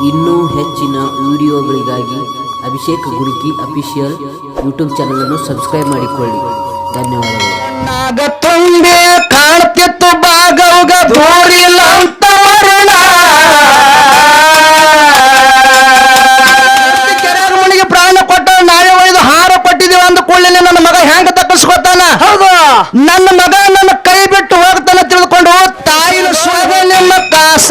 ಇನ್ನೂ ಹೆಚ್ಚಿನ ವಿಡಿಯೋಗಳಿಗಾಗಿ ಅಭಿಷೇಕ್ ಗುರುಕಿ ಅಫಿಷಿಯಲ್ ಯೂಟ್ಯೂಬ್ ಚಾನಲನ್ನು ಸಬ್ಸ್ಕ್ರೈಬ್ ಮಾಡಿಕೊಳ್ಳಿ. ಧನ್ಯವಾದಗಳು. ನಾಗ ತುಂಬಿ ಕಾಣ್ತಿತ್ತು ಬಾಗವ್ಗ ದೂರಿಲ್ಲ ಅಂತ ಮುನಿಗೆ ಪ್ರಾಣ ಕೊಟ್ಟ ನಾವೇ ಒಯ್ದು ಹಾರ ಕೊಟ್ಟಿದೀವಿ ಅಂದ ಕೂಡಲೇ ನನ್ನ ಮಗ ಹೆಂಗ ತಪ್ಪಿಸ್ಕೊತಾನ? ಹೌದು. ನನ್ನ ಮಗ ನನ್ನ ಕೈ ಬಿಟ್ಟು ಹೋಗ್ತಾನೆ ತಿಳಿದುಕೊಂಡು ತಾಯಿನ ಸ್ವಾಗ ನಿಮ್ಮ ಕಾಸ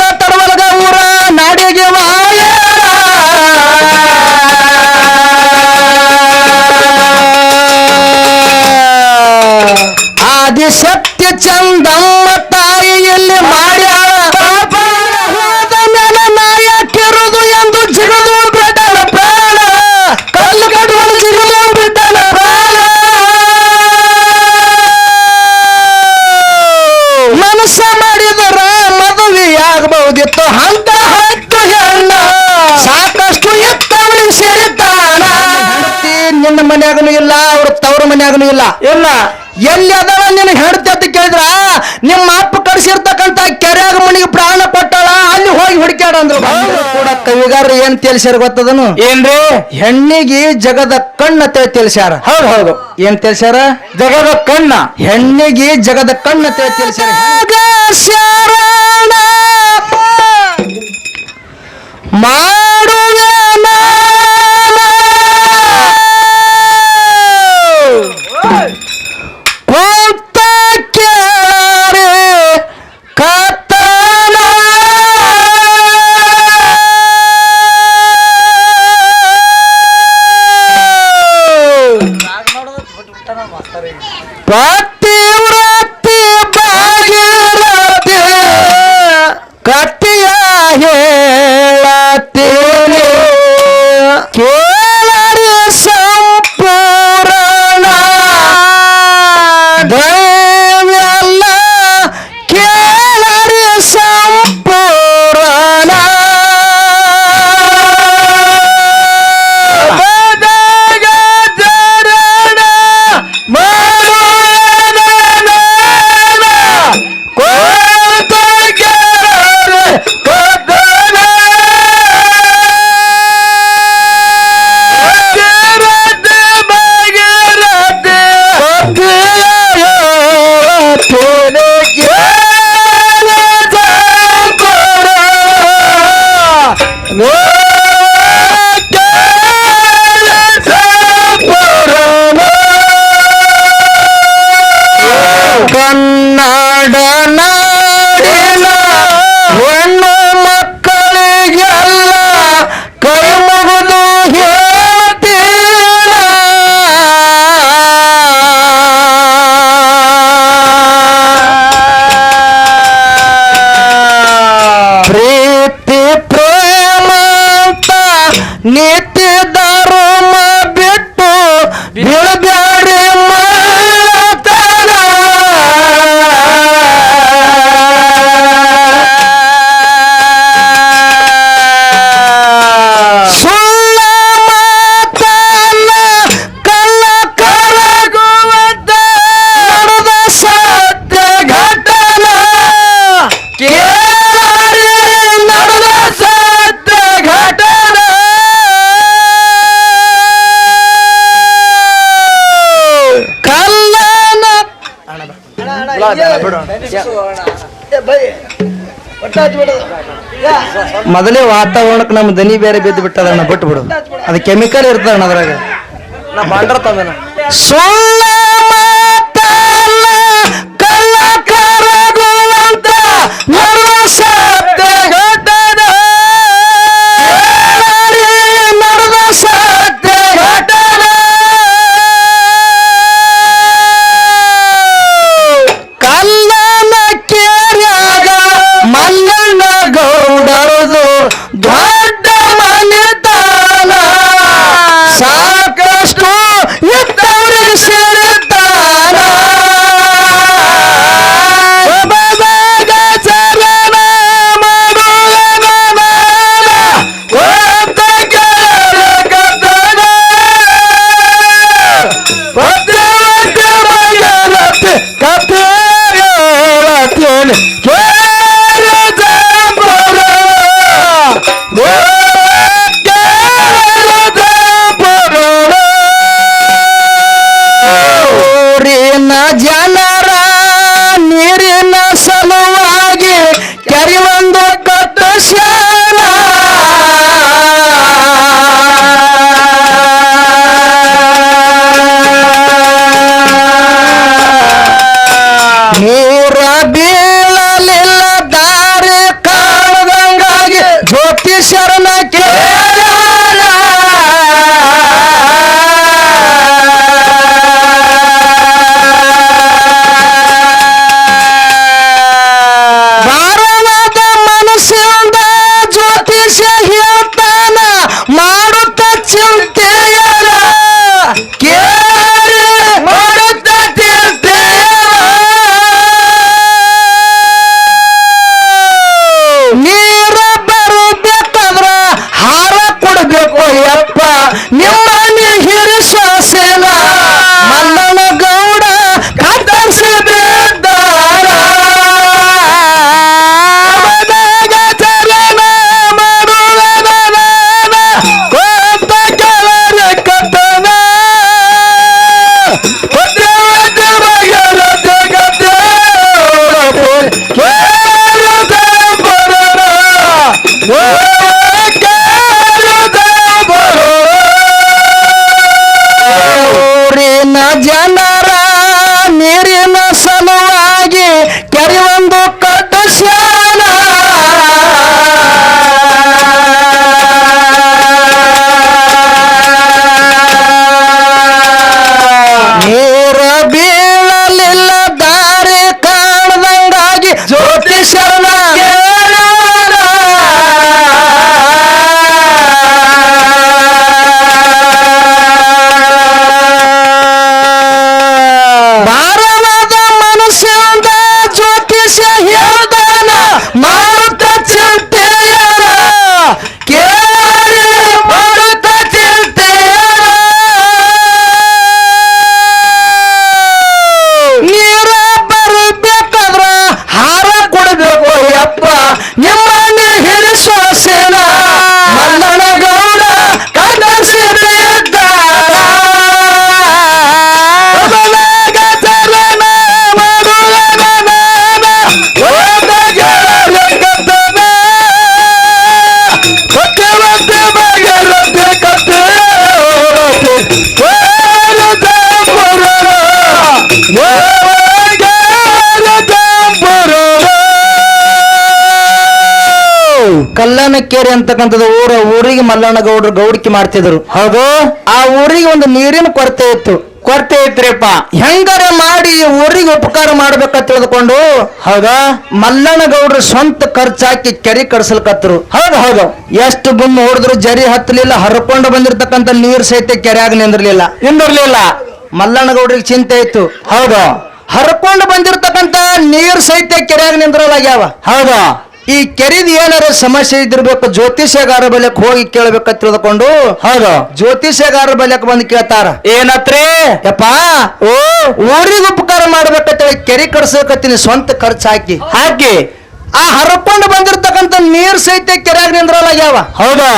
ಚಂದಮ್ಮ ತಾಯಿಯಲ್ಲಿ ಮಾಡ್ಯಾಳ ಹೋದ ನನ್ನ ನಾಯಕಿರುದು ಎಂದು ಜಿಗದು ಬಿಟ್ಟನ ಪ್ರಾಣ. ಕಲ್ಲು ಕಡುವಳು ಜಿಗದು ಬಿಟ್ಟನ ಪ್ರಾಣ. ಮನಸ್ಸ ಮಾಡಿದರ ಮದುವೆಯಾಗಬಹುದಿತ್ತು. ಹಂತ ಹತ್ತು ಹೆಣ್ಣ. ಸಾಕಷ್ಟು ಎತ್ತವಳಿಗೆ ಸೇರಿದ್ದಾನ ನಿನ್ನ ಮನ್ಯಾಗನು ಇಲ್ಲ ಅವ್ರ ತವ್ರ ಮನ್ಯಾಗನು ಇಲ್ಲ. ಇಲ್ಲ. ಎಲ್ಲಿ ಅದವ ನಿನಗೆ ಹೆಂಡತಿ ಅಂತ ಕೇಳಿದ್ರ? ನಿಮ್ಮ ಅಪ್ಪ ಕಳಿಸಿರ್ತಕ್ಕಂತ ಕೆರೆಯಾಗ ಮನಿಗೆ ಪ್ರಾಣ ಕೊಟ್ಟಳ ಅಲ್ಲಿ ಹೋಗಿ ಹುಡುಕ್ಯಾಡ ಅಂದ್ರು. ಕೂಡ ಕವಿಗಾರರು ಏನ್ ತಿಳಿಸ್ಯಾರ ಗೊತ್ತದನು? ಏನ್ರಿ? ಹೆಣ್ಣಿಗೆ ಜಗದ ಕಣ್ಣ ತಿಳಿಸ್ಯಾರ. ಹೌದು ಹೌದು. ಏನ್ ತಿಳಿಸ್ಯಾರ? ಜಗದ ಕಣ್ಣ. ಹೆಣ್ಣಿಗೆ ಜಗದ ಕಣ್ಣ ತಿಳಿಸ್ಯಾರ. ಶರಣ ಮಾಡುವೆ ಮೊದಲೇ ವಾತಾವರಣಕ್ಕೆ ನಮ್ಮ ದನಿ ಬೇರೆ ಬಿದ್ದು ಬಿಟ್ಟದಣ್ಣ ಬಿಟ್ಟು ಬಿಡು ಅದು ಕೆಮಿಕಲ್ ಇರ್ತದಣ್ಣ ಅದ್ರಾಗ. ನಾ ಮಾತಲ್ಲ ಕಲ್ಲನಕೆರೆ ಅಂತಕ್ಕಂಥದ್ದು ಊರ ಊರಿಗೆ ಮಲ್ಲಣ್ಣ ಗೌಡ್ರು ಗೌಡಿಕೆ ಮಾಡ್ತಿದ್ರು. ಹೌದು. ಆ ಊರಿಗೆ ಒಂದು ನೀರಿನ ಕೊರತೆ ಇತ್ತು. ಕೊರತೆ ಇತ್ರಿಪ್ಪ. ಹೆಂಗಾರ ಮಾಡಿ ಊರಿಗೆ ಉಪಕಾರ ಮಾಡ್ಬೇಕಂತ ತಿಳಿದುಕೊಂಡು ಹೌದಾ? ಮಲ್ಲಣ್ಣ ಗೌಡ್ರ ಸ್ವಂತ ಖರ್ಚಾಕಿ ಕೆರೆ ಕಡ್ಸಲ್ಕತ್ರು. ಹೌದು ಹೌದು. ಎಷ್ಟು ಗುಮ್ಮ ಹೊಡೆದ್ರು ಜರಿ ಹತ್ತಲಿಲ್ಲ ಹರ್ಕೊಂಡು ಬಂದಿರತಕ್ಕಂತ ನೀರ್ ಸಹಿತ ಕೆರೆಯಾಗ ನಿಂದಿರ್ಲಿಲ್ಲ. ನಿಂದಿರ್ಲಿಲ್ಲ. ಮಲ್ಲಣ್ಣ ಗೌಡ್ರಿಗೆ ಚಿಂತೆ ಇತ್ತು. ಹೌದು. ಹರ್ಕೊಂಡು ಬಂದಿರತಕ್ಕಂತ ನೀರ್ ಸಹಿತ ಕೆರೆಯಾಗ ನಿಂದ್ರಲಾಗ್ಯಾವ ಹೌದು. ಈ ಕೆರೆದ ಏನಾರ ಸಮಸ್ಯೆ ಇದ್ದಿರ್ಬೇಕು ಜ್ಯೋತಿಷ್ಯಗಾರ ಬಲಕ್ ಹೋಗಿ ಕೇಳ್ಬೇಕ ತಿಳಿದುಕೊಂಡು ಹೌದು. ಜ್ಯೋತಿಷ್ಯಗಾರ ಬಲಕ್ ಬಂದು ಕೇಳ್ತಾರ. ಏನತ್ರಿ? ಯಪ್ಪ ಓ. ಊರಿಗೆ ಉಪಕಾರ ಮಾಡ್ಬೇಕಂತ ಕೆರೆ ಕಡ್ಸಕತ್ತೀನಿ ಸ್ವಂತ ಖರ್ಚು ಹಾಕಿ. ಹಾಕಿ. ಆ ಹರಕೊಂಡು ಬಂದಿರ್ತಕ್ಕಂಥ ನೀರ್ ಸಹಿತ ಕೆರೆಯಾಗ ಯಾವ ಹೌದಾ.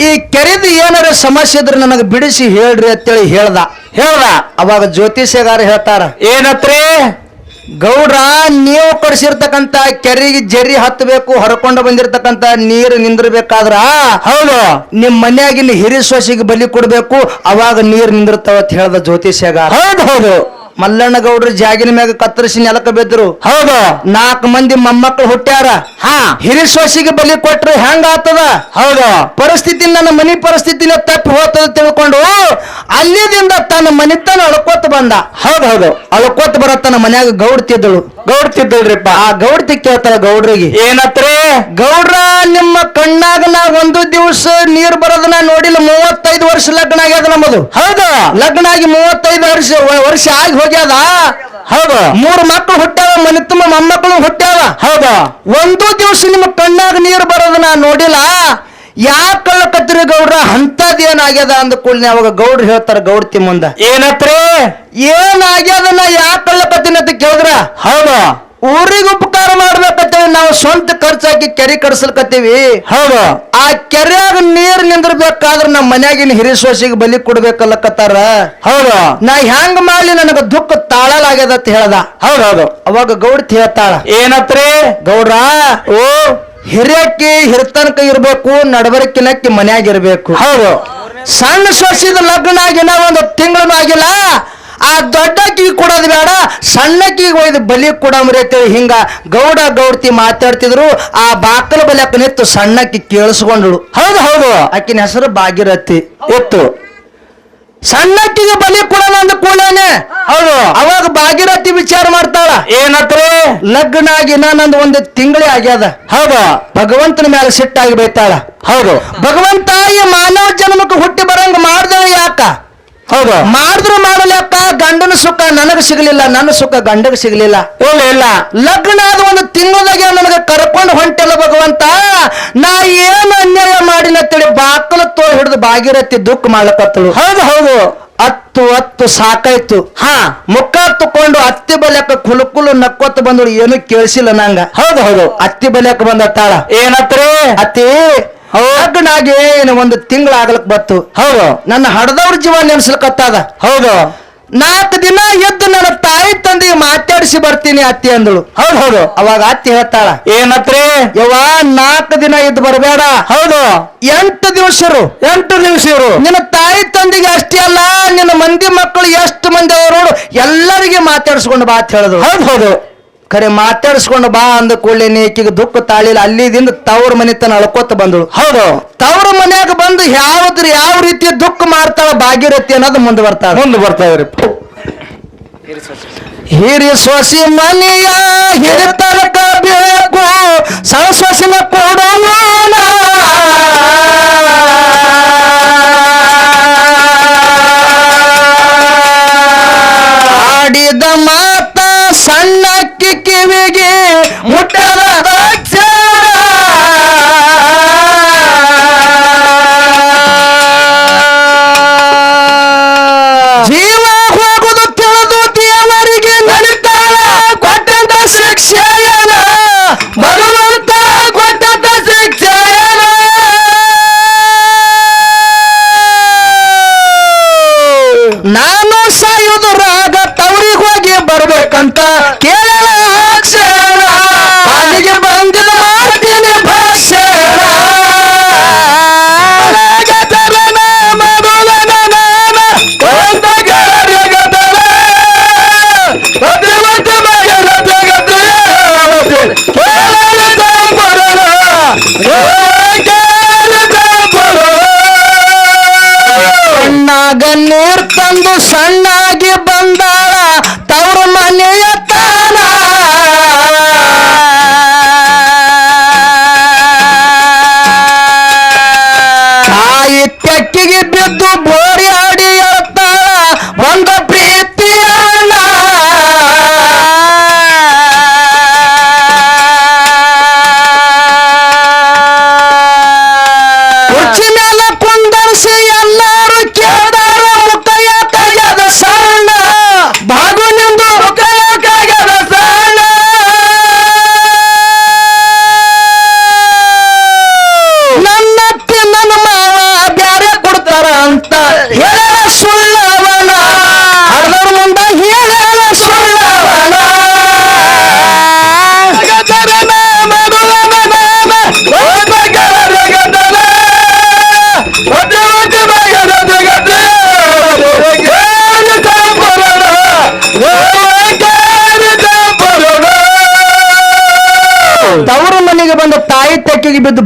ಈ ಕೆರೆದ ಏನಾರ ಸಮಸ್ಯೆ ಇದ್ರೆ ನನಗೆ ಬಿಡಿಸಿ ಹೇಳ್ರಿ ಅಂತೇಳಿ ಹೇಳ್ದ. ಹೇಳ್ದ. ಅವಾಗ ಜ್ಯೋತಿಷ್ಯಗಾರ ಹೇಳ್ತಾರ ಏನತ್ರಿ? ಗೌಡ್ರ ನೀವು ಕೊಡಿಸಿರ್ತಕ್ಕಂತ ಕೆರೆಗೆ ಜರಿ ಹತ್ತಬೇಕು ಹೊರಕೊಂಡು ಬಂದಿರತಕ್ಕಂತ ನೀರು ನಿಂದಿರ್ಬೇಕಾದ್ರ ಹೌದು. ನಿಮ್ ಮನ್ಯಾಗಿನ ಹಿರಿ ಸೊಸಿಗೆ ಬಲಿ ಕೊಡ್ಬೇಕು ಅವಾಗ ನೀರು ನಿಂದಿರ್ತಾವ ಅಂತ ಹೇಳ್ದ ಜ್ಯೋತಿಷ್ಯಗಾರ ಹೌದು ಹೌದು. ಮಲ್ಲಣ್ಣ ಗೌಡ್ರ ಜಾಗಿನ ಮ್ಯಾಗ ಕತ್ತರಿಸಿ ನೆಲಕ ಬಿದ್ರು. ಹೌದು. ನಾಲ್ಕು ಮಂದಿ ಮೊಮ್ಮಕ್ಕಳು ಹುಟ್ಟ್ಯಾರ. ಹಾ. ಹಿರಿ ಸೊಸಿಗೆ ಬಲಿ ಕೊಟ್ರೆ ಹೆಂಗ ಆತದ ಹೌದು. ಪರಿಸ್ಥಿತಿ ನನ್ನ ಮನಿ ಪರಿಸ್ಥಿತಿನ ತಪ್ಪಿ ಹೋಗ್ತದ ತಿಳ್ಕೊಂಡು ಅಲ್ಲಿದಿಂದ ತನ್ನ ಮನಿತನ ಅಳ್ಕೋತ ಬಂದ. ಹೌದು ಹೌದು. ಅಳ್ಕೋತ ಬರ ತನ್ನ ಮನ್ಯಾಗ ಗೌಡ್ತಿದ್ದಳು ಗೌಡ್ತಿದ್ದಳ್ರಿಪ್ಪ ಆ ಗೌಡ್ತಿ ಕೇಳ್ತಾರ ಗೌಡ್ರಿಗೆ. ಏನತ್ರಿ? ಗೌಡ್ರ ನಿಮ್ಮ ಕಣ್ಣಾಗ ನಾ ಒಂದು ದಿವಸ ನೀರ್ ಬರೋದನ್ನ ನೋಡಿಲ್ಲ. ಮೂವತ್ತೈದು ವರ್ಷ ಲಗ್ನ ಆಗ್ಯದ ನಮ್ಮದು. ಹೌದು. ಲಗ್ನ ಆಗಿ ಮೂವತ್ತೈದು ವರ್ಷ ವರ್ಷ ಆಗಿ ಹೋಗ್ಯದ? ಹೌದ. ಮೂರು ಮಕ್ಕಳು ಹುಟ್ಟ್ಯಾವ ಮನೆ ತುಂಬ ಮೊಮ್ಮಕ್ಕಳು ಹುಟ್ಟ್ಯಾವ. ಹೌದ. ಒಂದು ದಿವಸ ನಿಮ್ಮ ಕಣ್ಣಾಗ ನೀರು ಬರೋದನ್ನ ನೋಡಿಲ್ಲ. ಯಾಕ ಕಳ್ಳಕತ್ರಿ ಗೌಡ್ರ? ಅಂತದ್ ಏನಾಗ್ಯದ ಅಂದ ಕೂಡಲೇ ಅವಾಗ ಗೌಡ್ರು ಹೇಳ್ತಾರ ಗೌಡ್ತಿ ಮುಂದ. ಏನತ್ರಿ? ನಾ ಯಾಕ ಕಳ್ಳಕತ್ತೀನಿ ಅಂತ ಕೇಳಿದ್ರ? ಹೌದು. ಊರಿಗೆ ಉಪಕಾರ ಮಾಡ್ಬೇಕತ್ತೇವಿ ನಾವು ಸ್ವಂತ ಖರ್ಚಾಕಿ ಕೆರೆ ಕಡಿಸ್ಲಕತ್ತೀವಿ ಹೌದು. ಆ ಕೆರೆಯಾಗ ನೀರ್ ನಿಂದ್ರಬೇಕಾದ್ರೆ ನಮ್ಮ ಮನ್ಯಾಗಿನ ಹಿರಿ ಸೋಸಿಗೆ ಬಲಿ ಕೊಡ್ಬೇಕಲ್ಲಕತ್ತಾರ. ಹೌದು. ನಾ ಹೆಂಗ್ ಮಾಡ್ಲಿ ನನಗ ದುಃಖ ತಾಳಲಾಗ್ಯದ ಅಂತ ಹೇಳ್ದ. ಹೌದೌದು ಅವಾಗ ಗೌಡ್ತಿ ಹೇಳ್ತಾಳ ಏನತ್ರಿ? ಗೌಡ್ರ ಓ. ಹಿರಿಯಕ್ಕಿ ಹಿರ್ತನಕ ಇರ್ಬೇಕು ನಡವರಕ್ಕಿನಕ್ಕಿ ಮನ್ಯಾಗ ಇರ್ಬೇಕು ಹೌದು. ಸಣ್ಣ ಸೋಸಿದ ಲಗ್ನ ಆಗಿನ ಒಂದು ತಿಂಗಳು ಆಗಿಲ್ಲ ಆ ದೊಡ್ಡಕ್ಕಿ ಕೊಡೋದು ಬೇಡ ಸಣ್ಣಕ್ಕಿಗೆ ಒಯ್ದು ಬಲಿ ಕೊಡಮ್ರಿ ಅಂತೇಳಿ ಹಿಂಗ ಗೌಡ ಗೌಡ್ತಿ ಮಾತಾಡ್ತಿದ್ರು ಆ ಬಾಕಲ ಬಲಿಯಕ್ಕ ನಿತ್ತು ಸಣ್ಣಕ್ಕಿ ಕೇಳಿಸ್ಕೊಂಡಳು. ಹೌದು ಹೌದು. ಆಕಿನ ಹೆಸರು ಭಾಗಿರತಿ ಇತ್ತು ಸಣ್ಣಕ್ಕಿಗೆ ಬಲಿ ಕೊಡೋಣ ಅಂದ ಕೂಡೇನೆ ಹೌದು. ಅವಾಗ ಭಾಗಿರಥಿ ವಿಚಾರ ಮಾಡ್ತಾಳ. ಏನತ್ರ? ಲಗ್ನ ಆಗಿ ನಂದು ಒಂದು ತಿಂಗಳೇ ಆಗ್ಯದ. ಹೌದು. ಭಗವಂತನ ಮೇಲೆ ಸಿಟ್ಟಾಗಿ ಬೈತಾಳ. ಹೌದು. ಭಗವಂತ ಈ ಮಾನವ ಜನ್ಮಕ್ಕೆ ಹುಟ್ಟಿ ಬರಂಗ ಮಾಡ್ದ ಯಾಕ? ಹೌದು. ಮಾಡಿದ್ರು ಮಾಡಲಕ್ಕ ಗಂಡನ ಸುಖ ನನಗೆ ಸಿಗಲಿಲ್ಲ ನನ್ನ ಸುಖ ಗಂಡಗ ಸಿಗಲಿಲ್ಲ. ಇಲ್ಲ ಇಲ್ಲ. ಲಗ್ನ ಆದ ಒಂದು ತಿಂಗಳದಾಗ ನನಗೆ ಕರ್ಕೊಂಡು ಹೊಂಟಲ್ಲ ಭಗವಂತ ನಾ ಏನು ಅನ್ಯಾಯ ಮಾಡಿನತ್ತೇಳಿ ಬಾಕಲ ತೋಳ ಹಿಡಿದು ಬಾಗಿರತ್ತಿ ದುಃಖ ಮಾಡ್ಲಕತ್ತಳು. ಹೌದು ಹೌದು. ಹತ್ತು ಹತ್ತು ಸಾಕಾಯ್ತು. ಹಾ. ಮುಖ ತಕೊಂಡು ಅತ್ತಿ ಬಲ್ಯಕ ಕುಲುಕುಲು ನಕ್ಕೊತ್ತ ಬಂದಳು ಏನು ಕೇಳಿಸಿಲ್ಲ ನಂಗ. ಹೌದು ಹೌದು. ಅತ್ತಿ ಬಲ್ಯಾಕ ಬಂದ ತಾಳ ಏನತ್ರಿ? ಅತ್ತಿ ಲಗ್ನಾಗಿ ಏನು ಒಂದು ತಿಂಗಳ ಆಗ್ಲಕ್ ಬತ್ತು ಹೌದು. ನನ್ನ ಹಡದವ್ರ ಜೀವ ನೆನ್ಸ್ಲಿಕತ್ತದ ಹೌದು. ನಾಲ್ಕು ದಿನ ಎದ್ದು ನನ್ನ ತಾಯಿ ತಂದೆಗೆ ಮಾತಾಡಿಸಿ ಬರ್ತೀನಿ ಅತ್ತಿ ಅಂದಳು. ಹೌದು ಹೌದು. ಅವಾಗ ಅತ್ತಿ ಹೇಳ್ತಾಳ ಏನತ್ರಿ? ಯವ್ವ ನಾಲ್ಕು ದಿನ ಇದ್ದು ಬರಬೇಡ. ಹೌದು. ಎಂಟು ದಿವಸ ಎಂಟು ದಿವಸ ನಿನ್ನ ತಾಯಿ ತಂದೆಗೆ ಅಷ್ಟೇ ಅಲ್ಲ ನಿನ್ನ ಮಂದಿ ಮಕ್ಕಳು ಎಷ್ಟು ಮಂದಿ ಅವರು ಎಲ್ಲರಿಗೆ ಮಾತಾಡಿಸ್ಕೊಂಡು ಬಾ ಅಂತ ಹೇಳಿದ್ರು ಹೌದು ಹೌದು. ಖರೆ ಮಾತಾಡಿಸ್ಕೊಂಡು ಬಾ ಅಂದ ಕೂಡಲೇ ಈಕೆಗೆ ದುಃಖ ತಾಳಿಲ್ಲ. ಅಲ್ಲಿದಿಂದ ತವ್ರ ಮನೆ ತನ ಅಳ್ಕೋತ ಬಂದಳು. ಹೌದು. ತವ್ರ ಮನ್ಯಾಗ ಬಂದು ಯಾವ್ದ್ರ ಯಾವ ರೀತಿ ದುಃಖ ಮಾಡ್ತಾಳ ಭಾಗ್ಯರಥಿ ಅನ್ನೋದು ಮುಂದೆ ಬರ್ತಾಳ ಮುಂದೆ ಬರ್ತಾ ಇದ್ರಿ. ಹಿರಿ ಸೊಸಿ ಮನೆಯ ಹಿರಿತನಕ ಬೇಕು ಕೊಡುವನ ಆಡಿದ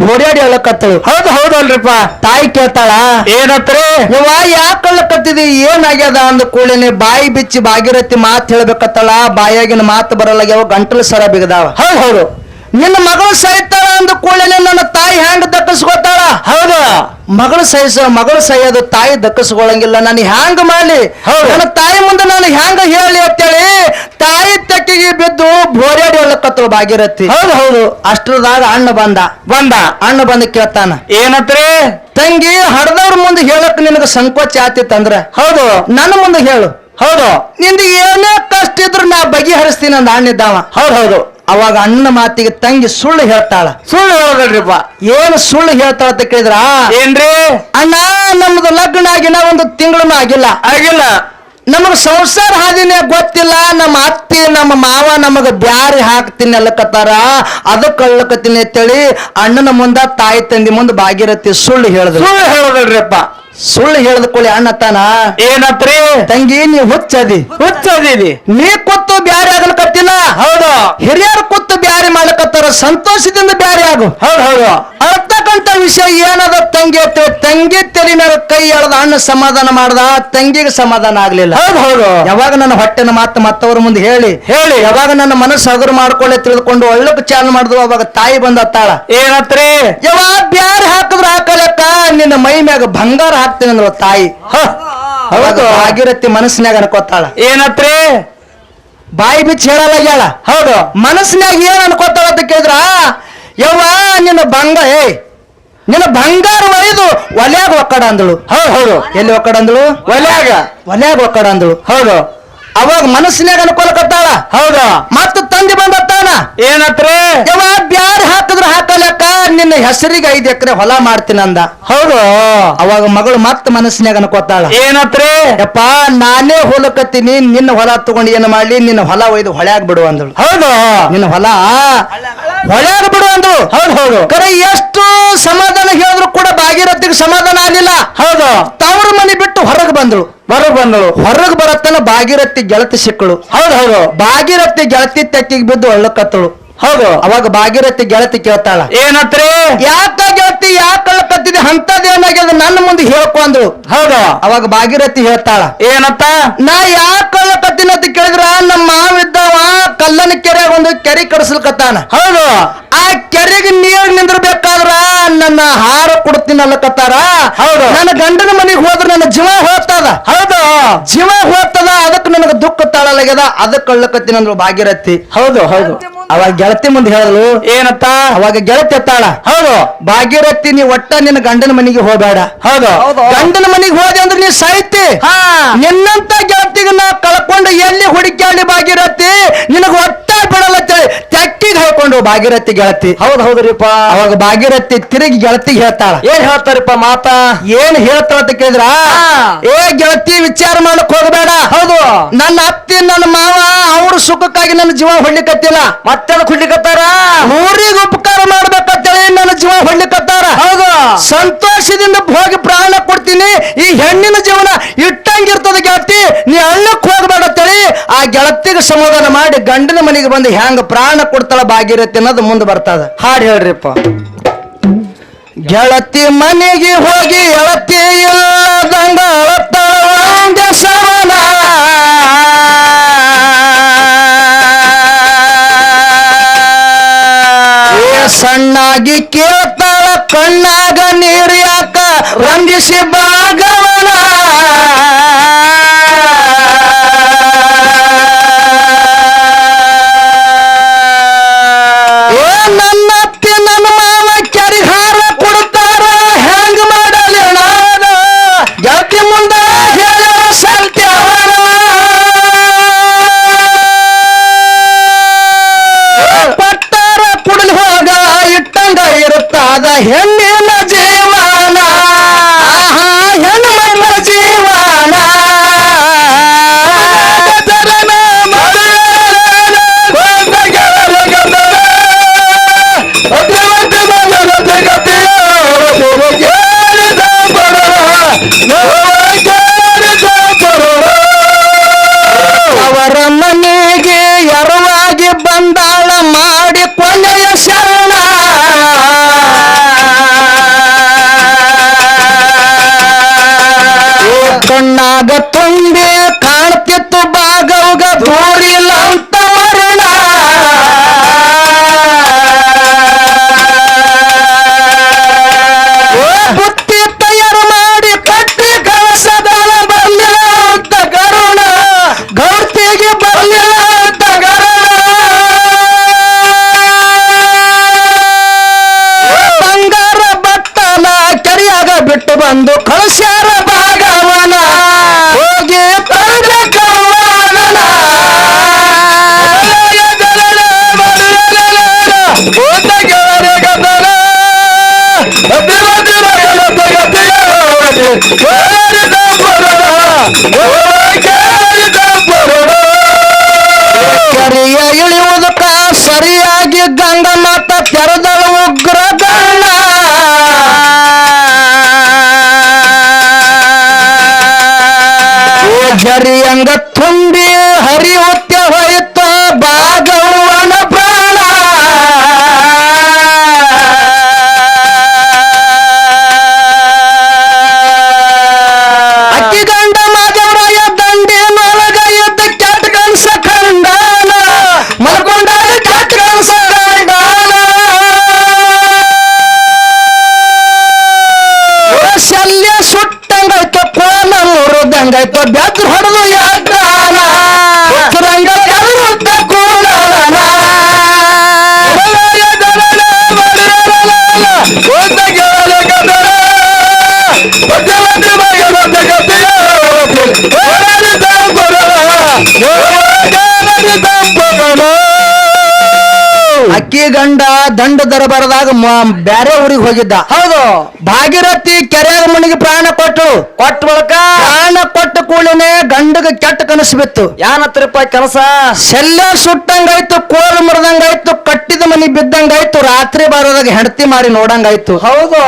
ತೆಕ್ಕಿಗೆ ಹೇಳಕತ್ತಳು ಹೌದು ಹೌದಲ್ರಿಪ್ಪ ತಾಯಿ ಕೇಳ್ತಾಳ ಏನತ್ರಿ? ಇವ ಯಾಕೆ ಅಳಕತ್ತಿದಿ ಏನಾಗ್ಯದ ಅಂದ ಕೂಳಿನಿ ಬಾಯಿ ಬಿಚ್ಚಿ ಬಾಗಿರತ್ತಿ ಮಾತು ಹೇಳ್ಬೇಕತ್ತಳ. ಬಾಯಾಗಿನ ಮಾತು ಬರಲಾಗ್ಯಾವ ಗಂಟಲು ಸರ ಬಿಗದಾವ. ಹೌದು ಹೌದು. ನಿನ್ನ ಮಗಳು ಸಹಿತಾಳ ಅಂದ ಕೂಡಲೇ ನನ್ನ ತಾಯಿ ಹ್ಯಾಂಗ ದಕ್ಕಿಸ್ಕೊತಾಳ ಹೌದು ಮಗಳು ಸಹಿಸ ಮಗಳು ಸಹಿಯೋದು ತಾಯಿ ದಕ್ಕಿಸ್ಕೊಳ್ಳಂಗಿಲ್ಲ ನಾನು ಹ್ಯಾಂಗ ಮಾಡಲಿ? ನನ್ನ ತಾಯಿ ಮುಂದೆ ನಾನು ಹ್ಯಾಂಗ ಹೇಳಿ ಅಂತೇಳಿ ತಾಯಿ ತೆಕ್ಕಿಗೆ ಬಿದ್ದು ಬೋರ್ಯಾಡಿ ಹೇಳಕತ್ತಳು ಬಾಗಿರತ್ತಿ. ಹೌದು ಹೌದು. ಅಷ್ಟರದಾಗ ಅಣ್ಣ ಬಂದ. ಬಂದ. ಅಣ್ಣ ಬಂದು ಕೇಳ್ತಾನ ಏನತ್ರಿ? ತಂಗಿ ಹಡದವ್ರ ಮುಂದೆ ಹೇಳಕ್ ನಿನಗ ಸಂಕೋಚ ಆತಿತ್ತಂದ್ರ ಹೌದು. ನನ್ನ ಮುಂದೆ ಹೇಳು. ಹೌದು. ನಿಂದ ಏನೇ ಕಷ್ಟ ಇದ್ರು ನಾ ಬಗೆಹರಿಸ್ತೀನಿ ಅಂದ ಅಣ್ಣಿದ್ದಾವ ಹೌದು ಹೌದು. ಅವಾಗ ಅಣ್ಣ ಮಾತಿಗೆ ತಂಗಿ ಸುಳ್ಳು ಹೇಳ್ತಾಳ. ಸುಳ್ಳು ಹೇಳ್ರಿಪ್ಪ ಏನು ಸುಳ್ಳು ಹೇಳ್ತಾಳ ಅಂತ ಕೇಳಿದ್ರ? ಏನ್ರಿ? ಅಣ್ಣ ನಮ್ದು ಲಗ್ನ ಆಗಿನ ಒಂದು ತಿಂಗಳು ಆಗಿಲ್ಲ. ಆಗಿಲ್ಲ. ನಮಗ ಸಂಸಾರ ಹಾದಿನೇ ಗೊತ್ತಿಲ್ಲ. ನಮ್ಮ ಅತ್ತಿ ನಮ್ಮ ಮಾವ ನಮಗ ಬ್ಯಾರಿ ಹಾಕ್ತೀನಿ ಅಲ್ಲಕತ್ತಾರ ಅದಕ್ಕೆ ಅಳ್ಳಕತ್ತೀನಿ ಅಂತೇಳಿ ಅಣ್ಣನ ಮುಂದ ತಾಯಿ ತಂದಿ ಮುಂದ ಬಾಗಿರತ್ತಿ ಸುಳ್ಳು ಹೇಳಿದ್ರು. ಸುಳ್ಳು ಹೇಳೋದ್ರಪ್ಪ ಸುಳ್ಳು ಹೇಳಿದ ಕೂಡಲೇ ಅಣ್ಣ ತಾನ ಏನತ್ರಿ? ತಂಗಿ ನೀ ಹುಚ್ಚದಿ. ಹುಚ್ಚದಿ ನೀ ಕೊತ್ತು ಬ್ಯಾರಿ ಆಗಲ್ಕತ್ತಿಲ್ಲ ಹೌದು. ಮಾಡ್ಲಕತ್ತಾರ ಸಂತೋಷದಿಂದ ಬೇರೆ ಆಗು. ಹೌದು ಹೌದು. ಅರ್ಥಕಂತ ವಿಷಯ ಏನದ ತಂಗಿ ತಂಗಿ ತೆಲಿ ಮೇಲೆ ಕೈ ಎಳ್ದ ಅಣ್ಣ ಸಮಾಧಾನ ಮಾಡ್ದ ತಂಗಿಗೆ ಸಮಾಧಾನ ಆಗ್ಲಿಲ್ಲ. ಹೌದು ಹೌದು. ಯಾವಾಗ ನನ್ನ ಹೊಟ್ಟೆನ ಮಾತು ಮತ್ತವ್ರ ಮುಂದೆ ಹೇಳಿ ಹೇಳಿ. ಯಾವಾಗ ನನ್ನ ಮನಸ್ಸು ಹಗುರು ಮಾಡ್ಕೊಳ್ಳೆ ತಿಳಿದುಕೊಂಡು ಒಳ್ಳಕ್ಕೆ ಚಾಲ್ ಮಾಡಿದ್ರು ಅವಾಗ ತಾಯಿ ಬಂದ ತಾಳ. ಏನತ್ರಿ? ಯಾವಾಗ ಬ್ಯಾರ ಹಾಕಿದ್ರು ಹಾಕಲಕ್ಕ ನಿನ್ನ ಮೈ ಮ್ಯಾಗ ಬಂಗಾರ ಹಾಕ್ತೀನಿ ಅಂದ್ರ ತಾಯಿ ಹೌದು. ಆಗಿರತ್ತಿ ಮನಸ್ಸಿನಾಗ ಅನ್ಕೋತಾಳ. ಏನತ್ರಿ? ಬಾಯಿ ಬಿಚ್ಚಿ ಹೇಳಲ್ಲ ಹೌದು. ಮನಸ್ಸಿನಾಗ ಏನ್ ಅನ್ಕೋತಾಳ ಅಂತ ಕೇಳಿದ್ರ? ಯವ್ವ ನಿನ್ನ ಬಂಗ ಏ ನಿನ್ನ ಬಂಗಾರ ಒಯ್ದು ಒಲ್ಯಾಗ ಒಕ್ಕಡ ಅಂದಳು. ಹೌದು ಹೌದು. ಎಲ್ಲಿ ಒಕ್ಕಡ ಅಂದಳು? ಒಲ್ಯಾಗ. ಒಲ್ಯಾಗ ಒಕ್ಕಡ ಅಂದಳು. ಹೌದು. ಅವಾಗ ಮನಸ್ಸಿನಾಗ ಅನ್ಕೊಳಕತ್ತಾಳ ಹೌದು. ಮತ್ತ ತಂದೆ ಬಂದತ್ತಾನ. ಏನತ್ರಿ? ಯವ ಬ್ಯಾರೆ ಹಾಕಿದ್ರು ಹಾಕಲಕ್ಕ ನಿನ್ನ ಹೆಸರಿಗೆ ಐದು ಎಕರೆ ಹೊಲ ಮಾಡ್ತೀನಂದ. ಹೌದು. ಅವಾಗ ಮಗಳು ಮತ್ತ ಮನಸ್ಸಿನಾಗ ಅನ್ಕೋತಾಳ. ಏನತ್ರೇ? ಯಪ್ಪ ನಾನೇ ಹೊಲಕತ್ತೀನಿ ನಿನ್ನ ಹೊಲ ತಗೊಂಡು ಏನು ಮಾಡ್ಲಿ ನಿನ್ನ ಹೊಲ ಒಯ್ದು ಹೊಳ್ಯಾಗ ಬಿಡು ಅಂದಳು. ಹೌದು. ನಿನ್ನ ಹೊಲ ಹೊಳ್ಯಾಗ ಬಿಡು ಅಂದಳು. ಹೌದು ಹೌದು. ಕರೆ ಎಷ್ಟು ಸಮಾಧಾನ ಹೇಳಿದ್ರು ಕೂಡ ಭಾಗೀರಥಿಗೆ ಸಮಾಧಾನ ಆಗಿಲ್ಲ ಹೌದು. ತವ್ರ ಮನೆ ಬಿಟ್ಟು ಹೊರಗೆ ಬಂದಳು. ಹೊರಗ್ ಬಂದಳು ಹೊರಗೆ ಬರತ್ತನ ಬಾಗಿರತ್ತಿ ಗೆಳತಿ ಸಿಕ್ಕಳು. ಹೌದು ಹೌದು. ಭಾಗಿರಥಿ ಗೆಳತಿ ತೆಕ್ಕಿಗೆ ಬಿದ್ದು ಅಳ್ಳಕತ್ತಳು ಹೌದು. ಅವಾಗ ಭಾಗೀರಥಿ ಗೆಳತಿ ಕೇಳ್ತಾಳ ಏನತ್ರಿ? ಯಾಕ ಗೆಳತಿ ಯಾಕ ಹಂತದ ಅಂತದೇನಾಗ್ಯದ ನನ್ನ ಮುಂದೆ ಹೇಳ್ಕೊ ಅಂದಳು. ಹೌದು. ಅವಾಗ ಭಾಗೀರಥಿ ಹೇಳ್ತಾಳ ಏನತ್ತ? ನಾ ಯಾಕ ಅಂತ ಕೇಳಿದ್ರ ನಮ್ಮ ಮಾವಿದ್ದವ ಕಲ್ಲನ ಕೆರೆ ಒಂದು ಕೆರೆ ಕಡಿಸ್ಲಿಕತ್ತಾನ. ಹೌದು. ಆ ಕೆರೆಗೆ ನೀರ್ ನಿಂದ್ರಬೇಕಾದ್ರ ನನ್ನ ಹಾರ ಕೊಡ್ತೀನಿ ಅನ್ನಕತ್ತಾರ. ಹೌದು. ನನ್ನ ಗಂಡನ ಮನೆಗೆ ಹೋದ್ರ ನನ್ನ ಜೀವ ಹೋಗ್ತದ. ಹೌದು. ಜೀವ ಹೋಗ್ತದ ಅದಕ್ಕೆ ನನಗೆ ದುಃಖ ತಾಳಲಾಗ್ಯದ. ಅದಕ್ಕೆ ಅಳ್ಳಕತ್ತೀನಿ ಅಂದ್ರು ಭಾಗೀರಥಿ. ಹೌದು ಹೌದು. ಅವಾಗ ಗೆಳತಿ ಮುಂದೆ ಹೇಳಲು ಏನತ್ತ? ಅವಾಗ ಗೆಳತಿ ಎತ್ತಾಳ. ಹೌದು. ಭಾಗೀರಥಿ ನೀ ಒಟ್ಟ ನಿನ್ನ ಗಂಡನ ಮನೆಗೆ ಹೋಗಬೇಡ. ಹೌದು. ಗಂಡನ ಮನೆಗೆ ಹೋದೆ ಅಂದ್ರೆ ನೀ ಸಾಯ್ತಿ. ಹಾ. ನಿನ್ನಂತ ಗೆಳತಿಗೆ ನಾ ಕಳ್ಕೊಂಡು ಎಲ್ಲಿ ಹುಡುಕ್ಯಾಳಿ ಭಾಗೀರಥಿ ನಿನಗ ಒಟ್ಟ ಬಿಡಲ್ಲ ತೆಕ್ಕಿಗೆ ಹಾಕೊಂಡು ಭಾಗೀರಥಿ ಗೆಳತಿ. ಹೌದು ಹೌದ್ರಿಪ್ಪ ಅವಾಗ ಭಾಗೀರಥಿ ತಿರುಗಿ ಗೆಳತಿಗೆ ಹೇಳ್ತಾಳ. ಏನ್ ಹೇಳ್ತಾರಪ್ಪ ಮಾತಾ? ಏನ್ ಹೇಳ್ತಾಳ ಅಂತ ಕೇಳಿದ್ರ? ಏ ಗೆಳತಿ ವಿಚಾರ ಮಾಡಕ್ ಹೋಗಬೇಡ. ಹೌದು. ನನ್ನ ಅತ್ತಿ ನನ್ನ ಮಾವ ಅವ್ರ ಸುಖಕ್ಕಾಗಿ ನನ್ನ ಜೀವ ಹೊಡ್ಲಿಕ್ಕತ್ತಿಲ್ಲ ಮತ್ತೇನು ಕುಡ್ಲಿಕತ್ತಾರ ಊರಿಗೆ ಉಪಕಾರ ಮಾಡ್ಬೇಕಂತೇಳಿ ನನ್ನ ಜೀವ ಹೊಡ್ಲಿಕತ್ತಾರ ಹೌದು. ಸಂತೋಷದಿಂದ ಹೋಗಿ ಪ್ರಾಣ ಕೊಡ್ತೀನಿ. ಈ ಹೆಣ್ಣಿನ ಜೀವನ ಇಟ್ಟಂಗಿರ್ತದ ಗೆಳತಿ. ನೀ ಅಣ್ಣಕ್ ಹೋಗ್ಬೇಡ ಅಂತೇಳಿ ಆ ಗೆಳತಿಗೆ ಸಮಾಧಾನ ಮಾಡಿ ಗಂಡನ ಮನೆಗೆ ಬಂದು ಹೆಂಗ ಪ್ರಾಣ ಕೊಡ್ತಾಳ ಭಾಗೀರಥಿ ಅನ್ನೋದು ಮುಂದೆ ಬರ್ತದ. ಹಾಡ್ ಹೇಳ್ರಿಪ್ಪ. ಗೆಳತಿ ಮನೆಗೆ ಹೋಗಿ ಎಳತಿ ಇಲ್ಲದಂಗ ಅಳತ್ತಳ ಸವನ. ಸಣ್ಣಾಗಿ ಕೇಳ್ತಾಳ ಕಣ್ಣಾಗ ನೀರ್ಯಾಕ ಯಾಕ? ರಂಗಿಸಿ ಹೆಣ್ಣಿನ ಜೀವನ ಆಹಾ, ಹೆಣ್ಣು ಮಕ್ಕಳ ಜೀವನ ತರನ ಕೆರೆಯ ಇಳಿಯುವುದಕ್ಕ ಸರಿಯಾಗಿ ಗಂಗ ಮಾತ ತೆರೆದಳು ಉಗ್ರ ಗಣ ಜರಿಯಂಗ ತುಂಬಿ ಗಂಡ ದಂಡ ದರಬಾರದಾಗ ಬರದಾಗ ಬ್ಯಾರೆ ಊರಿಗೆ ಹೋಗಿದ್ದ. ಹೌದು. ಭಾಗೀರಥಿ ಕೆರೆಯಾಗ ಮಣಿಗೆ ಪ್ರಾಣ ಕೊಟ್ಟು ಕೊಟ್ಟ ಬಳಕ ಪ್ರಾಣ ಕೊಟ್ಟ ಕೂಡಲೇ ಗಂಡಗ ಕೆಟ್ಟ ಕನಸು ಬಿತ್ತು. ಯಾನತ್ರಪ್ಪ ಕೆಲಸ ಶೆಲ್ಲ ಸುಟ್ಟಂಗಾಯ್ತು ಕೋಲ್ ಮುರಿದಂಗಾಯ್ತು ಕಟ್ಟಿದ ಮನಿ ಬಿದ್ದಂಗಾಯ್ತು ರಾತ್ರಿ ಬಾರದಾಗ ಹೆಂಡತಿ ಮಾರಿ ನೋಡಂಗಾಯ್ತು. ಹೌದು.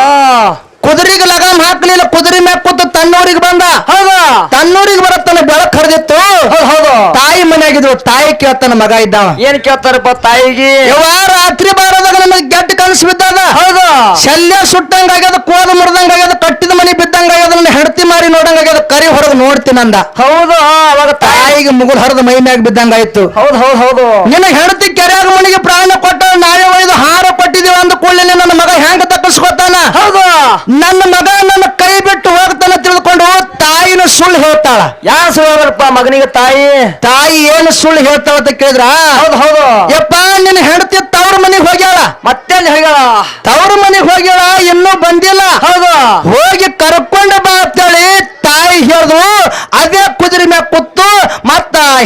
ಕುದುರೆಗೆ ಲಗಾಮ್ ಹಾಕ್ಲಿಲ್ಲ ಕುದುರೆ ಮ್ಯಾಗ ಕೂತು ತನ್ನೂರಿಗೆ ಬಂದ? ಹೌದು. ತನ್ನೂರಿಗೆ ಬರತ್ತನ ಬೆಳಕ್ ಹರಿದಿತ್ತು? ಹೌದು ಹೌದು. ತಾಯಿ ಮನೆಯಾಗಿದ್ರು ತಾಯಿ ಕೇಳ್ತಾನ ಮಗ ಇದ್ದಾವ ಏನ್ ಕೇಳ್ತಾರಪ್ಪ ತಾಯಿಗೆ? ಯವ್ವ ರಾತ್ರಿ ಬಾರದಾಗ ನಮಗೆ ಗೆಟ್ ಕನಸು ಬಿದ್ದಾಗ ಹೌದು. ಶಲ್ಯ ಸುಟ್ಟಂಗಾಗ್ಯದ ಕೋದ ಮುರಿದಂಗಾಗ್ಯದ ಕಟ್ಟಿದ ಮನಿ ಬಿದ್ದಂಗಾಗ್ಯದ ನನ್ನ ಹೆಂಡತಿ ಮಾರಿ ನೋಡಂಗಾಗ್ಯದ ಕರಿ ಹೊರಗೆ ನೋಡ್ತೀನಂದ ಹೌದು ಅವಾಗ ತಾಯಿಗೆ ಮುಗುಲ್ ಹರಿದ ಮೈ ಮ್ಯಾಗ ಬಿದ್ದಂಗಾಯ್ತು ಹೌದು ಹೌದು ಹೌದು. ನಿನ್ನ ಹೆಂಡತಿ ಕೆರೆಯಾಗ ಮನೆಗೆ ಪ್ರಾಣ ಕೊಟ್ಟ ನಾವೇ ಒಯ್ದು ಹಾರ ಕೊಟ್ಟಿದೀವ ಅಂದ ಕೂಡಲೇ ನನ್ನ ಮಗ ಹೆಂಗ ತಪ್ಪಿಸ್ಕೊತಾನ ನನ್ನ ಮಗ ನನ್ನ ಕೈ ಬಿಟ್ಟು ಹೋಗ್ತಾನೆ ತಿಳಿದುಕೊಂಡು ತಾಯಿನ ಸುಳ್ಳು ಹೇಳ್ತಾಳ. ಯಾರು ಸುಳ್ಳಪ್ಪ ಮಗನಿಗೆ ತಾಯಿ? ತಾಯಿ ಏನು ಸುಳ್ಳು ಹೇಳ್ತಾಳ ಅಂತ ಕೇಳಿದ್ರ? ಹೌದು ಹೌದು. ಯಪ್ಪ ನಿನ್ನ ಹೆಂಡತಿ ತವ್ರ ಮನೆಗೆ ಹೋಗ್ಯಾಳ. ಮತ್ತೆ ಹೇಳ ತವ್ರ ಮನೆಗೆ ಹೋಗ್ಯಾಳ ಇನ್ನೂ ಬಂದಿಲ್ಲ. ಹೌದು. ಹೋಗಿ ಕರ್ಕೊಂಡು ಬಾ ಅಂತೇಳಿ ತಾಯಿ ಹೇಳಿದ್ರು ಅದೇ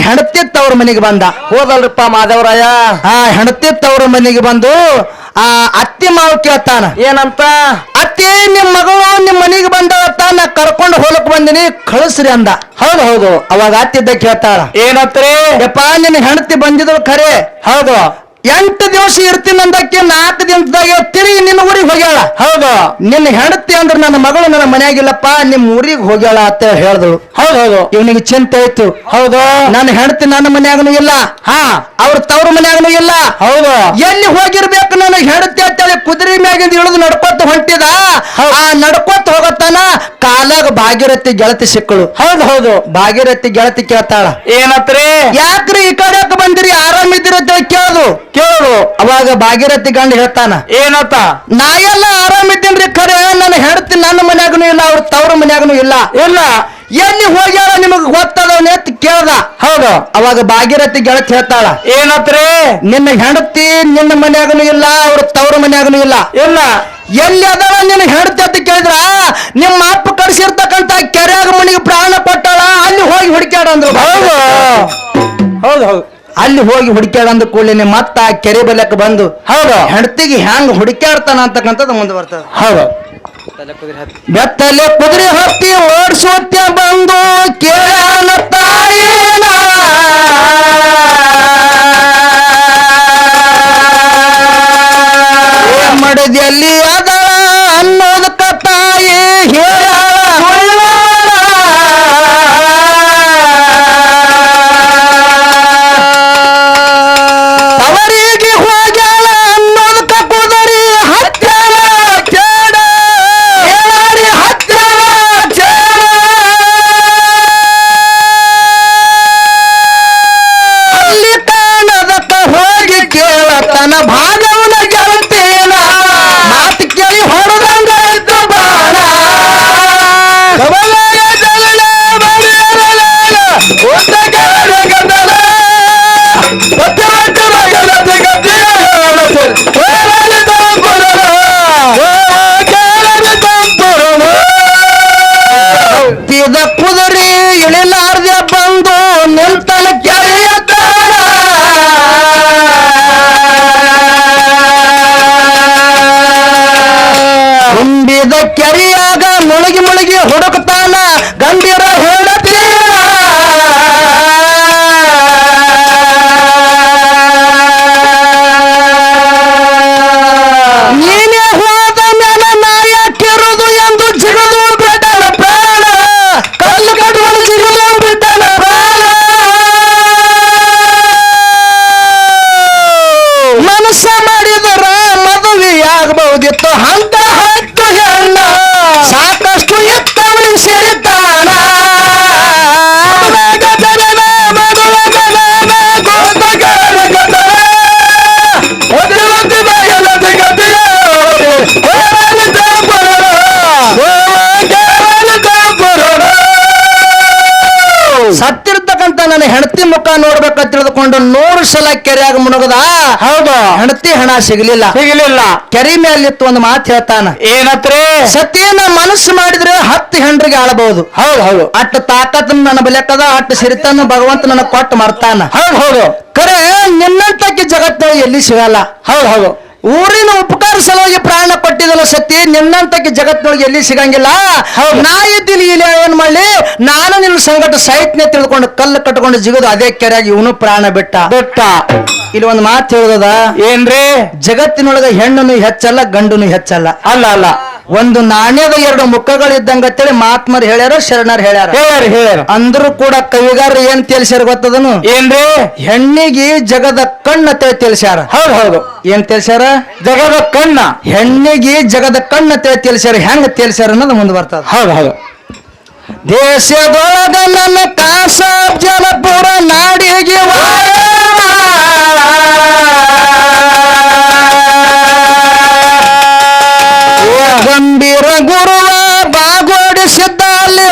ಹೆಂಡತಿ ತವ್ರ ಮನೆಗೆ ಬಂದ. ಹೋದಲ್ರಿಪ್ಪ ಮಾಧವರಾಯ ಆ ಹೆಂಡತಿ ತವ್ರ ಮನೆಗೆ ಬಂದು ಆ ಅತ್ತಿ ಮಾವು ಕೇಳ್ತಾನ. ಏನಂತ? ಅತ್ತಿ ನಿಮ್ ಮಗಳು ನಿಮ್ ಮನೆಗೆ ಬಂದವತ್ತ ನಾ ಕರ್ಕೊಂಡು ಹೋಲಕ್ ಬಂದಿನಿ ಕಳಿಸ್ರಿ ಅಂದ. ಹೌದು ಹೌದು. ಅವಾಗ ಅತ್ತಿದ್ದ ಕೇಳ್ತಾರ ಏನತ್ರಿ? ಯಪ್ಪ ನಿನ್ನ ಹೆಣತಿ ಬಂದಿದ್ರು ಖರೆ. ಹೌದು. ಎಂಟು ದಿವಸ ಇರ್ತೀನಿ ಅಂದಕ್ಕೆ ನಾಲ್ಕು ದಿನದಾಗ ತಿರುಗಿ ನಿನ್ನ ಊರಿಗೆ ಹೋಗ್ಯಾಳ. ಹೌದು. ನಿನ್ನ ಹೆಂಡತಿ ಅಂದ್ರೆ ನನ್ನ ಮಗಳು ನನ್ನ ಮನೆಯಾಗಿಲ್ಲಪ್ಪ ನಿಮ್ ಊರಿಗೆ ಹೋಗ್ಯಾಳ ಅಂತ ಹೇಳಿದಳು. ಹೌದೌದು ಹೌದು. ಇವನಿಗೆ ಚಿಂತೆ ಆಯ್ತು. ಹೌದು. ನನ್ನ ಹೆಂಡತಿ ನನ್ನ ಮನ್ಯಾಗನು ಇಲ್ಲ. ಹಾ. ಅವ್ರ ತವ್ರ ಮನ್ಯಾಗನು ಇಲ್ಲ. ಹೌದು. ಎಲ್ಲಿ ಹೋಗಿರ್ಬೇಕು ನನಗೆ ಹೆಂಡತಿ ಅಂತೇಳಿ ಕುದುರೆ ಮ್ಯಾಗಿಂದ ಇಳಿದು ನಡ್ಕೊತ ಹೊಂಟಿದ. ಆ ನಡ್ಕೊತ ಹೋಗತ್ತಾನ ಕಾಲಾಗ ಭಾಗೀರಥಿ ಗೆಳತಿ ಸಿಕ್ಕಳು. ಹೌದು ಹೌದು. ಭಾಗೀರಥಿ ಗೆಳತಿ ಕೇಳ್ತಾಳ. ಏನತ್ರಿ? ಯಾಕ್ರಿ ಈ ಕಡೆ ಬಂದಿರಿ? ಆರಾಮಿದ್ದೀರಿ ಅಂತ ಕೇಳೋದು. ಕೇಳೋದು ಅವಾಗ ಭಾಗೀರಥಿ ಗಂಡ ಹೇಳ್ತಾನ ಏನತ್ತ? ನಾ ಎಲ್ಲ ಆರಾಮಿದ್ದೀನ್ರಿ ಖರೆ ನನ್ನ ಹೆಂಡತಿ ನನ್ನ ಮನ್ಯಾಗನು ಇಲ್ಲ ಅವ್ರ ತವ್ರ ಮನ್ಯಾಗನು ಇಲ್ಲ. ಇಲ್ಲ. ಎಲ್ಲಿ ಹೋಗ್ಯಾರ ನಿಮಗ್ ಗೊತ್ತದವನೇ ಎತ್ತಿ ಕೇಳ್ದ. ಹೌದು. ಅವಾಗ ಭಾಗೀರಥಿ ಗೆಳತಿ ಹೇಳ್ತಾಳ ಏನಂತ್ರಿ? ನಿನ್ನ ಹೆಂಡತಿ ನಿನ್ನ ಮನ್ಯಾಗನು ಇಲ್ಲ ಅವ್ರ ತವ್ರ ಮನ್ಯಾಗನು ಇಲ್ಲ. ಇಲ್ಲ. ಎಲ್ಲಿ ಅದಾಳ ನಿನ್ನ ಹೆಂಡತಿ ಅಂತ ಕೇಳಿದ್ರ? ನಿಮ್ಮ ಅಪ್ಪ ಕಳ್ಸಿರ್ತಕ್ಕಂತ ಕೆರೆಯಾಗ ಮನಿಗೆ ಪ್ರಾಣ ಕೊಟ್ಟಾಳ ಅಲ್ಲಿ ಹೋಗಿ ಹುಡುಕ್ಯಾಡ ಅಂದ್ರು. ಹೌದು. ಹೌದು ಹೌದು. ಅಲ್ಲಿ ಹೋಗಿ ಹುಡುಕ್ಯಾಡ ಅಂದ ಕೂಡಲೇ ಮತ್ತ ಆ ಕೆರೆ ಬಲಕ್ಕೆ ಬಂದು ಹೌದು. ಹೆಂಡತಿಗೆ ಹೆಂಗ್ ಹುಡುಕ್ಯಾಡ್ತಾನ ಅಂತಕ್ಕಂಥದ್ದು ಮುಂದೆ ಬರ್ತದೆ. ಹೌದು. ಬೆತ್ತಲೆ ಕುದುರೆ ಹತ್ತಿ. ಓಡಿಸುತ್ತ ಬಂದು ಕೇಳನ ತಾಯಿನ ಏ हो तो ನನ್ನ ಹೆಂಡತಿ ಮುಖ ನೋಡ್ಬೇಕ ತಿಳಿದುಕೊಂಡು ನೂರು ಸಲ ಕೆರೆಯಾಗ ಮುಣಗದ. ಹೌದು. ಹೆಂಡತಿ ಹಣ ಸಿಗಲಿಲ್ಲ. ಸಿಗಲಿಲ್ಲ. ಕೆರೆ ಮೇಲಿತ್ತು ಒಂದು ಮಾತು ಹೇಳ್ತಾನ. ಏನತ್ರಿ? ಸತಿಯನ್ನ ಮನಸ್ಸು ಮಾಡಿದ್ರೆ ಹತ್ತು ಹೆಂಡ್ರಿಗೆ ಆಳಬಹುದು ಹೌದು ಹೌದು. ಅಟ್ಟ ತಾಕತ್ ನನ್ನ ಬೆಲೆಕದ ಅಟ್ಟ ಸಿರಿತನ್ನು ಭಗವಂತ ನನ್ನ ಕೊಟ್ಟು ಮಾಡ್ತಾನ ಹೌದು ಹೌದು. ಕರೆ ನಿನ್ನಂತಕ್ಕೆ ಜಗತ್ತ ಎಲ್ಲಿ ಸಿಗಲ್ಲ. ಹೌದು ಹೌದು. ಊರಿನ ಉಪಕಾರ ಸಲುವಾಗಿ ಪ್ರಾಣ ಕೊಟ್ಟಿದಲ್ಲ ಸತಿ ನಿನ್ನಂತಕ್ಕೆ ಜಗತ್ತಿನೊಳಗೆ ಎಲ್ಲಿ ಸಿಗಂಗಿಲ್ಲ. ನಾ ಇದ್ದೀನಿ ಇಲ್ಲಿ ಏನ್ ಮಾಡ್ಲಿ ನಾನು ನಿನ್ನ ಸಂಗಟ ಸಾಹಿತ್ಯ ತಿಳ್ಕೊಂಡು ಕಲ್ಲು ಕಟ್ಟಕೊಂಡು ಜಿಗದು ಅದೇ ಕೆರೆಯಾಗಿ ಇವನು ಪ್ರಾಣ ಬಿಟ್ಟ. ಬೆಟ್ಟ. ಇಲ್ಲಿ ಒಂದು ಮಾತು ಹೇಳೋದ ಏನ್ರಿ? ಜಗತ್ತಿನೊಳಗ ಹೆಣ್ಣನು ಹೆಚ್ಚಲ್ಲ ಗಂಡನು ಹೆಚ್ಚಲ್ಲ. ಅಲ್ಲ ಅಲ್ಲ. ಒಂದು ನಾಣ್ಯದ ಎರಡು ಮುಖಗಳಿದ್ದಂಗ ಅಂತೇಳಿ ಮಹಾತ್ಮರು ಹೇಳ್ಯಾರ ಶರಣರು ಹೇಳ್ಯಾರ? ಹೇಳ್ಯಾರ ಹೇಳ್ಯಾರ. ಅಂದ್ರೂ ಕೂಡ ಕವಿಗಾರರು ಏನ್ ತಿಳಿಸ್ಯಾರ ಗೊತ್ತದನು? ಏನ್ರಿ? ಹೆಣ್ಣಿಗೆ ಜಗದ ಕಣ್ಣ ಅಂತೇಳಿ ತಿಳಿಸ್ಯಾರ. ಹೌದು ಹೌದು. ಏನ್ ತಿಳಿಸ್ಯಾರ? ಜಗದ ಕಣ್ಣ. ಹೆಣ್ಣಿಗೆ ಜಗದ ಕಣ್ಣ ಅಂತೇಳಿ ತಿಳಿಸ್ಯಾರ. ಹೆಂಗ ತಿಳಿಸ್ಯಾರ ಅನ್ನೋದು ಮುಂದೆ ಬರ್ತದ. ಹೌದು ಹೌದು. ದೇಶದೊಳಗ ನನ್ನ ಕಾಸ ಜಲಪುರ ನಾಡಿಗೆ ಗಂಭೀರ ಗುರುವ ಬಾಗೋಡಿಸಿದ್ದ ಅಲ್ಲಿ